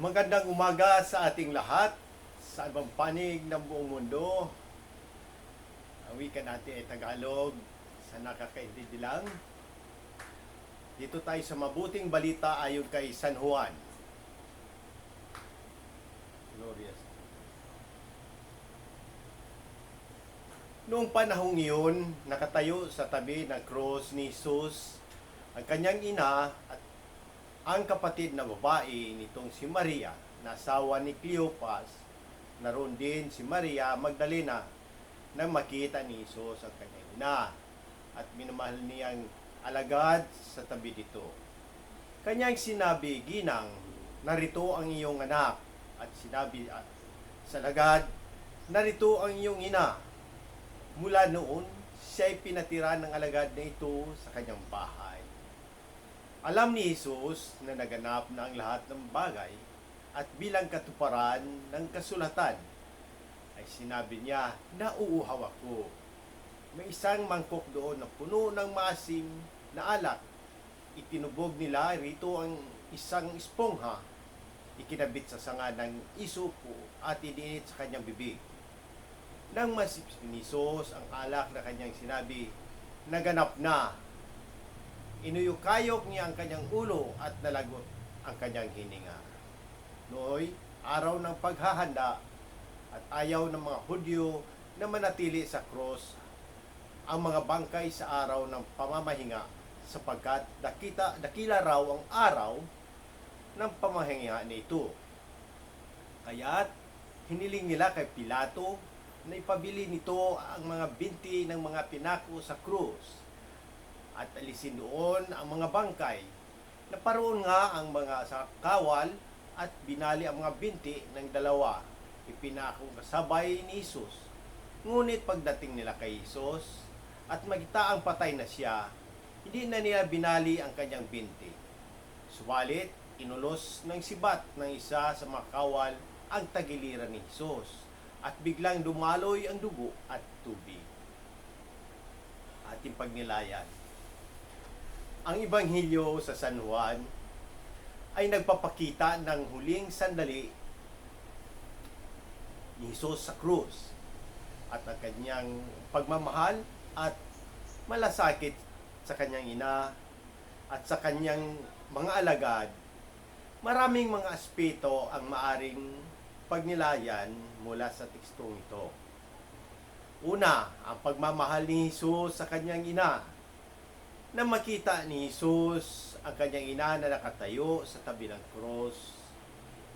Magandang umaga sa ating lahat, sa ibang panig ng buong mundo. Ang wika natin ay Tagalog, sa nakakaintindi lang. Dito tayo sa mabuting balita ayon kay San Juan. Glorious. Noong panahong iyon, nakatayo sa tabi ng cross ni Jesus ang kanyang ina at ang kapatid na babae nitong si Maria, na asawa ni Cleopas, naroon din si Maria Magdalena nang makita ni Jesus ang kanyang ina at minamahal niyang alagad sa tabi dito. Kanyang sinabi, Ginang, narito ang iyong anak. At sinabi at sa alagad, narito ang iyong ina. Mula noon, siya ay pinatira ng alagad na ito sa kanyang bahay. Alam ni Jesus na naganap na ang lahat ng bagay at bilang katuparan ng kasulatan ay sinabi niya, nauuhaw ako. May isang mangkok doon na puno ng maasim na alak. Itinubog nila rito ang isang espongha. Ikinabit sa sanga ng isupo at iniinit sa kanyang bibig. Nang masipsip ni Jesus ang alak na kanyang sinabi, naganap na inuyukayok niya ang kanyang ulo at nalagot ang kanyang hininga. Nooy, araw ng paghahanda at ayaw ng mga Hudyo na manatili sa cross ang mga bangkay sa araw ng pamamahinga sapagkat dakita, dakila raw ang araw ng pamahinga nito. Kaya't hiniling nila kay Pilato na ipabili nito ang mga binti ng mga pinako sa krus at alisin doon ang mga bangkay. Naparoon nga ang mga kawal at binali ang mga binti ng dalawa. Ipinako kasabay ni Jesus. Ngunit pagdating nila kay Jesus at magita ang patay na siya, hindi na nila binali ang kanyang binti. Subalit, inulos ng sibat ng isa sa mga kawal ang tagiliran ni Jesus at biglang dumaloy ang dugo at tubig. Ating pagnilayan. Ang Ibanghilyo sa San Juan ay nagpapakita ng huling sandali ni Jesus sa krus at ang kanyang pagmamahal at malasakit sa kanyang ina at sa kanyang mga alagad. Maraming mga aspeto ang maaring pagnilayan mula sa tekstong ito. Una, ang pagmamahal ni Jesus sa kanyang ina na makita ni Jesus ang kanyang ina na nakatayo sa tabi ng cross.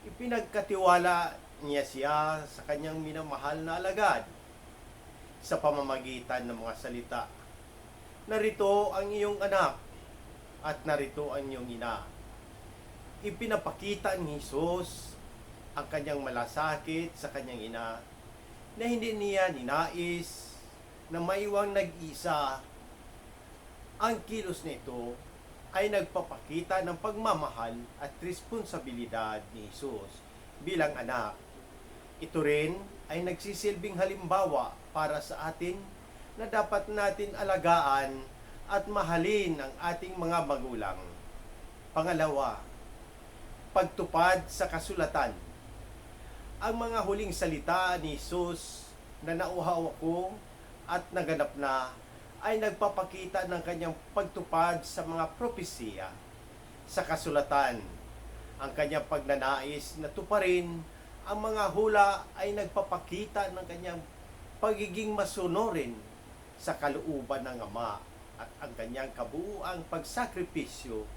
Ipinagkatiwala niya siya sa kanyang minamahal na alagad sa pamamagitan ng mga salita. Narito ang iyong anak at narito ang iyong ina. Ipinapakita ni Jesus ang kanyang malasakit sa kanyang ina na hindi niya ninais na maiwang nag-isa ang kilos nito ay nagpapakita ng pagmamahal at responsibilidad ni Jesus bilang anak. Ito rin ay nagsisilbing halimbawa para sa atin na dapat natin alagaan at mahalin ang ating mga magulang. Pangalawa, pagtupad sa kasulatan. Ang mga huling salita ni Jesus na nauhaw ako at naganap na ay nagpapakita ng kanyang pagtupad sa mga propesiya sa kasulatan. Ang kanyang pagnanais na tuparin ang mga hula ay nagpapakita ng kanyang pagiging masunurin sa kalooban ng Ama at ang kanyang kabuuang pagsakripisyo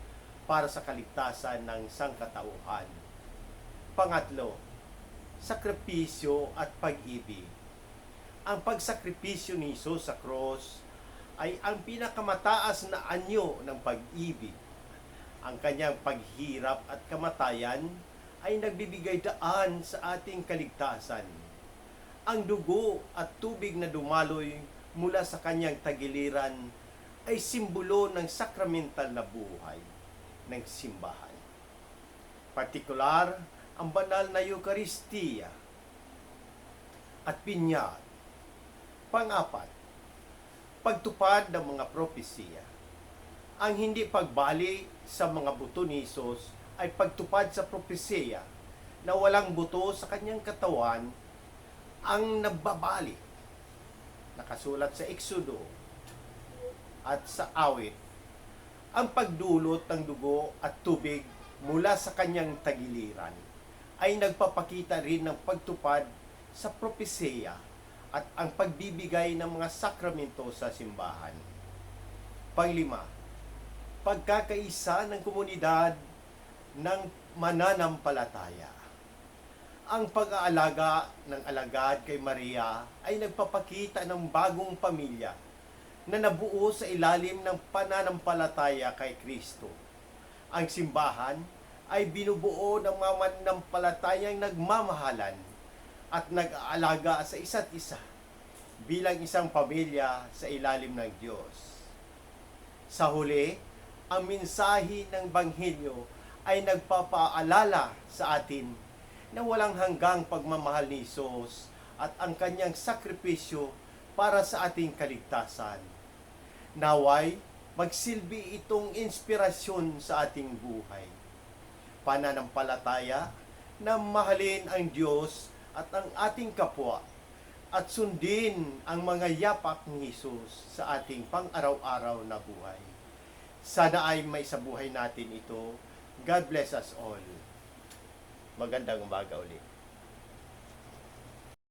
para sa kaligtasan ng sangkatauhan. Pangatlo, sakripisyo at pag-ibig. Ang pagsakripisyo ni Jesus sa cross ay ang pinakamataas na anyo ng pag-ibig. Ang kanyang paghirap at kamatayan ay nagbibigay daan sa ating kaligtasan. Ang dugo at tubig na dumaloy mula sa kanyang tagiliran ay simbolo ng sakramental na buhay ng simbahan. Partikular, ang banal na Eukaristiya at pinyat. Pangapat, pagtupad ng mga propesiya. Ang hindi pagbali sa mga buto ni Jesus ay pagtupad sa propesiya na walang buto sa kanyang katawan ang nagbabalik. Nakasulat sa Exodo at sa awit ang pagdulot ng dugo at tubig mula sa kanyang tagiliran ay nagpapakita rin ng pagtupad sa propesya at ang pagbibigay ng mga sakramento sa simbahan. Panglima, pagkakaisa ng komunidad ng mananampalataya. Ang pag-aalaga ng alagad kay Maria ay nagpapakita ng bagong pamilya na nabuo sa ilalim ng pananampalataya kay Kristo. Ang simbahan ay binubuo ng mga mananampalatayang nagmamahalan at nag-aalaga sa isa't isa bilang isang pamilya sa ilalim ng Diyos. Sa huli, ang mensahe ng Banghilyo ay nagpapaalala sa atin na walang hanggang pagmamahal ni Isos at ang kanyang sakripisyo para sa ating kaligtasan. Naway, magsilbi itong inspirasyon sa ating buhay. Pananampalataya na mahalin ang Diyos at ang ating kapwa at sundin ang mga yapak ni Jesus sa ating pang-araw-araw na buhay. Sana ay may sa buhay natin ito. God bless us all. Magandang umaga ulit.